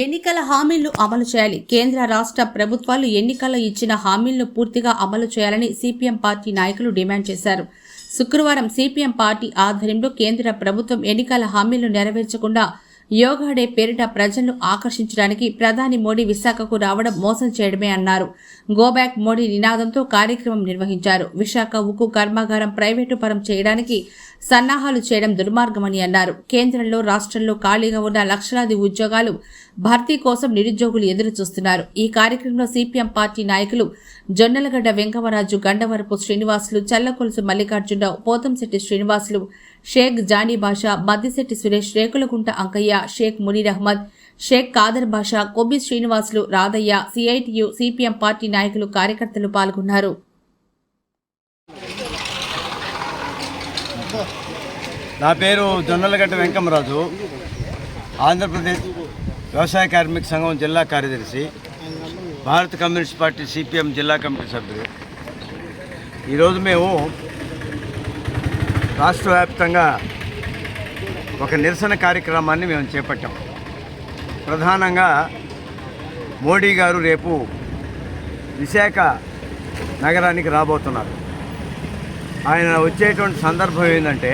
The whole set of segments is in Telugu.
ఎన్నికల హామీలను అమలు చేయాలి. కేంద్ర రాష్ట్ర ప్రభుత్వాలు ఎన్నికల్లో ఇచ్చిన హామీలను పూర్తిగా అమలు చేయాలని సిపిఎం పార్టీ నాయకులు డిమాండ్ చేశారు. శుక్రవారం సిపిఎం పార్టీ ఆధ్వర్యంలో కేంద్ర ప్రభుత్వం ఎన్నికల హామీలను నెరవేర్చకుండా యోగా డే పేరిట ప్రజలను ఆకర్షించడానికి ప్రధాని మోడీ విశాఖకు రావడం మోసం చేయడమే అన్నారు. గోబ్యాక్ మోడీ నినాదంతో కార్యక్రమం నిర్వహించారు. విశాఖ ఉక్కు కర్మాగారం ప్రైవేటు పరం చేయడానికి సన్నాహాలు చేయడం దుర్మార్గమని అన్నారు. కేంద్రంలో రాష్ట్రంలో ఖాళీగా ఉన్న లక్షలాది ఉద్యోగాలు భర్తీ కోసం నిరుద్యోగులు ఎదురు చూస్తున్నారు ఈ కార్యక్రమంలో సిపిఎం పార్టీ నాయకులు Jonnalagadda Venkavaraju Gandavarapu Srinivasulu Challakolusu Mallikarjunarao Pothamsetty Srinivasulu Shaik Jani Basha Maddisetty Suresh Rekulagunta Ankaiah Shaik Munir Ahmed Shaik Khader Basha Kobbi Srinivasulu Radhaiah CITU CPM party నాయకులు కార్యకర్తలు పాల్గొన్నారు. నా పేరు జొన్నలగడ్డ వెంకమరాజు. ఆంధ్రప్రదేశ్ వ్యవసాయ కార్మిక సంఘం జిల్లా కార్యదర్శి భారత కమ్యూనిస్ట్ పార్టీ సిపిఎం జిల్లా కమిటీ సభ్యులు ఈరోజు మేము రాష్ట్ర వ్యాప్తంగా ఒక నిరసన కార్యక్రమాన్ని మేము చేపట్టాం. ప్రధానంగా మోడీ గారు రేపు విశాఖ నగరానికి రాబోతున్నారు. ఆయన వచ్చేటువంటి సందర్భం ఏంటంటే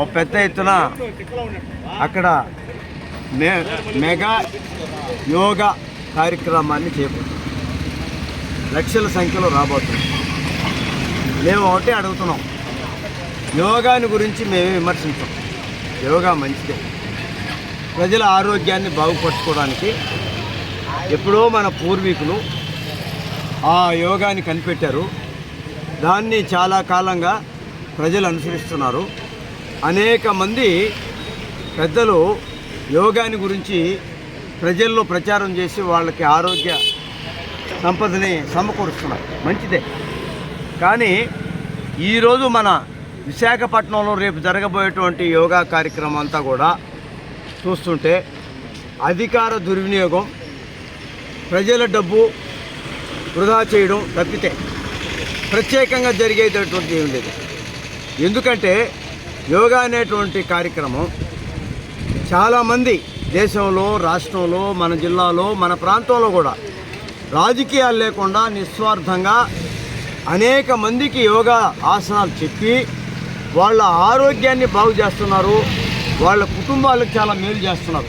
ఒక పెద్ద ఎత్తున అక్కడ మే మెగా యోగా కార్యక్రమాన్ని చేపట్టాం. లక్షల సంఖ్యలో రాబోతుంది మేము ఒకటే అడుగుతున్నాం. యోగాని గురించి మేమే విమర్శించాం. యోగా మంచిదే. ప్రజల ఆరోగ్యాన్ని బాగుపరచుకోవడానికి ఎప్పుడో మన పూర్వీకులు ఆ యోగాని కనిపెట్టారు. దాన్ని చాలా కాలంగా ప్రజలు అనుసరిస్తున్నారు. అనేక మంది పెద్దలు యోగాని గురించి ప్రజల్లో ప్రచారం చేసి వాళ్ళకి ఆరోగ్య సంపదని సమకూరుస్తున్నారు. మంచిదే. కానీ ఈరోజు మన విశాఖపట్నంలో రేపు జరగబోయేటువంటి యోగా కార్యక్రమం అంతా కూడా చూస్తుంటే అధికార దుర్వినియోగం ప్రజల డబ్బు వృధా చేయడం తప్పితే ప్రత్యేకంగా జరిగేటటువంటి ఏం లేదు. ఎందుకంటే యోగా అనేటువంటి కార్యక్రమం చాలామంది దేశంలో రాష్ట్రంలో మన జిల్లాలో మన ప్రాంతంలో కూడా రాజకీయాలు లేకుండా నిస్వార్థంగా అనేక మందికి యోగా ఆసనాలు చెప్పి వాళ్ళ ఆరోగ్యాన్ని బాగు చేస్తున్నారు. వాళ్ళ కుటుంబాలకు చాలా మేలు చేస్తున్నారు.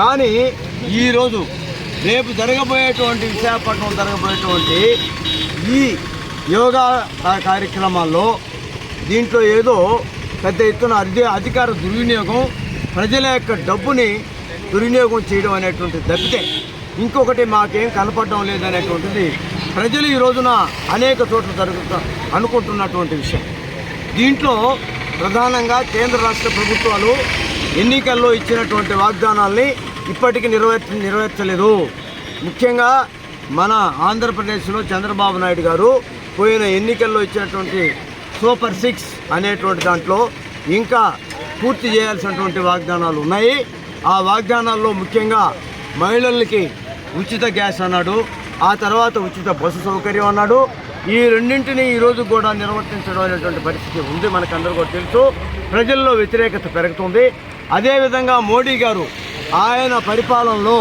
కానీ ఈరోజు రేపు జరగబోయేటువంటి విశాఖపట్నం జరగబోయేటువంటి ఈ యోగా కార్యక్రమాల్లో దీంట్లో ఏదో పెద్ద ఎత్తున అధి అధికార దుర్వినియోగం ప్రజల యొక్క డబ్బుని దుర్వినియోగం చేయడం అనేటువంటి తప్పితే ఇంకొకటి మాకేం కనపడడం లేదనేటువంటిది ప్రజలు ఈ రోజున అనేక చోట్ల జరుగుతా అనుకుంటున్నటువంటి విషయం. దీంట్లో ప్రధానంగా కేంద్ర రాష్ట్ర ప్రభుత్వాలు ఎన్నికల్లో ఇచ్చినటువంటి వాగ్దానాల్ని ఇప్పటికీ నెరవేర్చ నెరవేర్చలేదు ముఖ్యంగా మన ఆంధ్రప్రదేశ్లో చంద్రబాబు నాయుడు గారు పోయిన ఎన్నికల్లో ఇచ్చినటువంటి సూపర్ సిక్స్ అనేటువంటి దాంట్లో ఇంకా పూర్తి చేయాల్సినటువంటి వాగ్దానాలు ఉన్నాయి. ఆ వాగ్దానాల్లో ముఖ్యంగా మహిళలకి ఉచిత గ్యాస్ అన్నాడు ఆ తర్వాత ఉచిత బస్సు సౌకర్యం అన్నాడు ఈ రెండింటిని ఈరోజు కూడా నిర్వర్తించడం అనేటువంటి పరిస్థితి ఉంది. మనకందరూ కూడా తెలుసు. ప్రజల్లో వ్యతిరేకత పెరుగుతుంది. అదేవిధంగా మోడీ గారు ఆయన పరిపాలనలో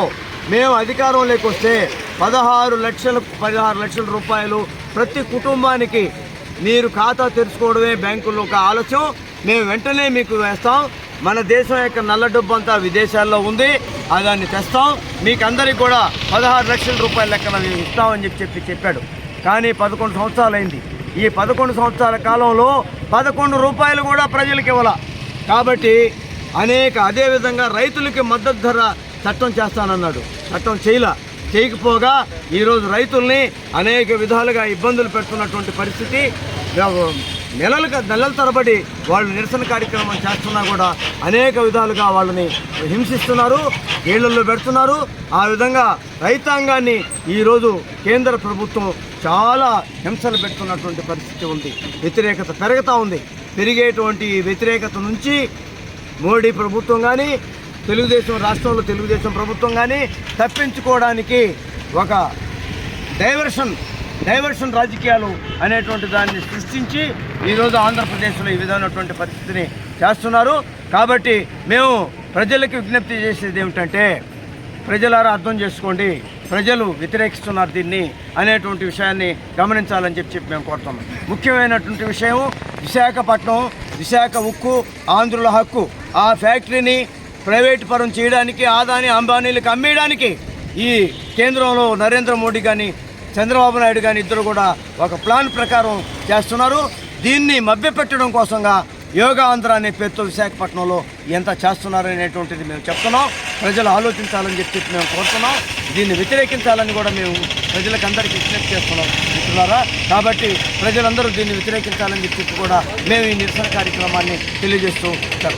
మేము అధికారంలోకి వస్తే పదహారు లక్షల పదహారు లక్షల రూపాయలు ప్రతి కుటుంబానికి మీరు ఖాతా తెరుచుకోవడమే బ్యాంకుల్లో ఒక ఆలస్యం. మేము వెంటనే మీకు వేస్తాం. మన దేశం యొక్క నల్ల డబ్బు అంతా విదేశాల్లో ఉంది. దాన్ని తెస్తాం. మీకు అందరికీ కూడా పదహారు లక్షల రూపాయల లెక్కన మేము ఇస్తామని చెప్పి చెప్పి చెప్పాడు. కానీ పదకొండు సంవత్సరాలు అయింది ఈ పదకొండు సంవత్సరాల కాలంలో పదకొండు రూపాయలు కూడా ప్రజలకు ఇవ్వాల. కాబట్టి అనేక అదేవిధంగా రైతులకి మద్దతు ధర చట్టం చేస్తానన్నాడు. చట్టం చేయలా. చేయకపోగా ఈరోజు రైతుల్ని అనేక విధాలుగా ఇబ్బందులు పెడుతున్నటువంటి పరిస్థితి నెలలుగా నెలల తరబడి వాళ్ళు నిరసన కార్యక్రమం చేస్తున్నా కూడా అనేక విధాలుగా వాళ్ళని హింసిస్తున్నారు ఏళ్ళలో పెడుతున్నారు. ఆ విధంగా రైతాంగాన్ని ఈరోజు కేంద్ర ప్రభుత్వం చాలా హింసలు పెడుతున్నటువంటి పరిస్థితి ఉంది. వ్యతిరేకత పెరుగుతూ ఉంది. పెరిగేటువంటి వ్యతిరేకత నుంచి మోడీ ప్రభుత్వం కానీ తెలుగుదేశం రాష్ట్రంలో తెలుగుదేశం ప్రభుత్వం కానీ తప్పించుకోవడానికి ఒక డైవర్షన్ డైవర్షన్ రాజకీయాలు అనేటువంటి దాన్ని సృష్టించి ఈరోజు ఆంధ్రప్రదేశ్లో ఈ విధమైనటువంటి పరిస్థితిని చేస్తున్నారు. కాబట్టి మేము ప్రజలకు విజ్ఞప్తి చేసేది ఏమిటంటే ప్రజలారా అర్థం చేసుకోండి ప్రజలు వ్యతిరేకిస్తున్నారు దీన్ని అనేటువంటి విషయాన్ని గమనించాలని చెప్పి చెప్పి మేము కోరుతున్నాం. ముఖ్యమైనటువంటి విషయం విశాఖపట్నం విశాఖ ఉక్కు ఆంధ్రుల హక్కు. ఆ ఫ్యాక్టరీని ప్రైవేట్ పరం చేయడానికి ఆదాని అంబానీలకు అమ్మేయడానికి ఈ కేంద్రంలో నరేంద్ర మోడీ కానీ చంద్రబాబు నాయుడు కానీ ఇద్దరు కూడా ఒక ప్లాన్ ప్రకారం చేస్తున్నారు. దీన్ని మభ్యపెట్టడం కోసంగా యోగా ఆంధ్ర అనే పేరుతో విశాఖపట్నంలో ఎంత చేస్తున్నారు అనేటువంటిది మేము చెప్తున్నాం. ప్రజలు ఆలోచించాలని చెప్పి మేము కోరుతున్నాం. దీన్ని వ్యతిరేకించాలని కూడా మేము ప్రజలకు అందరికీ విజ్ఞప్తి చేస్తున్నాం మిత్రులారా. కాబట్టి ప్రజలందరూ దీన్ని వ్యతిరేకించాలని చెప్పి కూడా మేము ఈ నిరసన కార్యక్రమాన్ని తెలియజేస్తూ ఉంటాం.